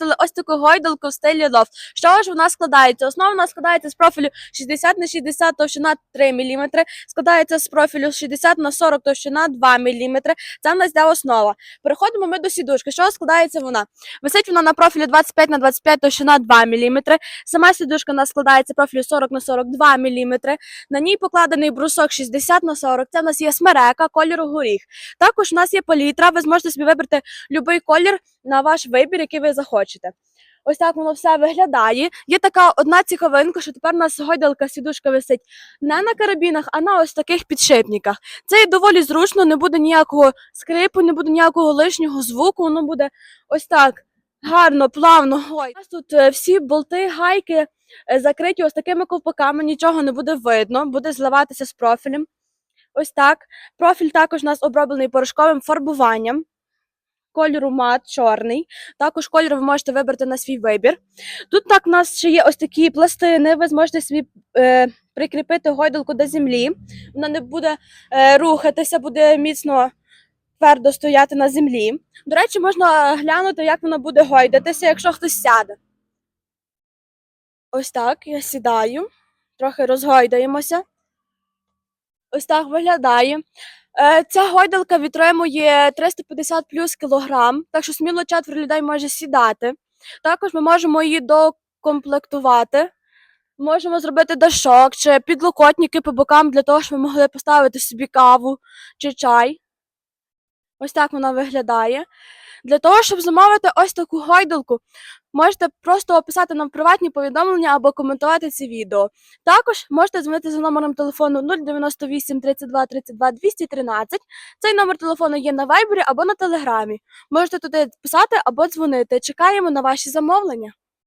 використали ось таку гойдалку в стилі лофт. Що ж вона складається? Основа вона складається з профілю 60 на 60 товщина 3 мм, складається з профілю 60 на 40 товщина 2 мм. Це в нас йде основа. Переходимо ми до сідушки. Що складається вона? Висить вона на профілі 25 на 25 товщина 2 мм. Сама сідушка у нас складається профілю 40 на 42 мм. На ній покладений брусок 60 на 40. Це в нас є смерека кольору горіх. Також у нас є палітра. Ви зможете собі вибрати будь-який колір на ваш вибір, який ви захочете. Ось так воно все виглядає. Є така одна цікавинка, що тепер у нас гойдалка сідушка висить не на карабінах, а на ось таких підшипниках. Це є доволі зручно, не буде ніякого скрипу, не буде ніякого лишнього звуку, воно буде ось так гарно, плавно. Ой, у нас тут е, всі болти, гайки е, закриті ось такими ковпаками, нічого не буде видно, буде зливатися з профілем. Ось так. Профіль також у нас оброблений порошковим фарбуванням. Кольору мат чорний. Також кольор ви можете вибрати на свій вибір. Тут так у нас ще є ось такі пластини. Ви зможете собі е, прикріпити гойдалку до землі. Вона не буде е, рухатися, буде міцно твердо стояти на землі. До речі, можна глянути, як вона буде гойдатися, якщо хтось сяде. Ось так, я сідаю, трохи розгойдаємося. Ось так виглядає. Е, Ця гойдалка витримує 350 плюс кілограм, так що сміло четверо людей може сідати. Також ми можемо її докомплектувати. Можемо зробити дашок чи підлокотники по бокам для того, щоб ми могли поставити собі каву чи чай. Ось так вона виглядає. Для того, щоб замовити ось таку гойдалку, можете просто описати нам приватні повідомлення або коментувати це відео. Також можете дзвонити за номером телефону 098 32 32 213. Цей номер телефону є на вайбері або на телеграмі. Можете туди писати або дзвонити. Чекаємо на ваші замовлення.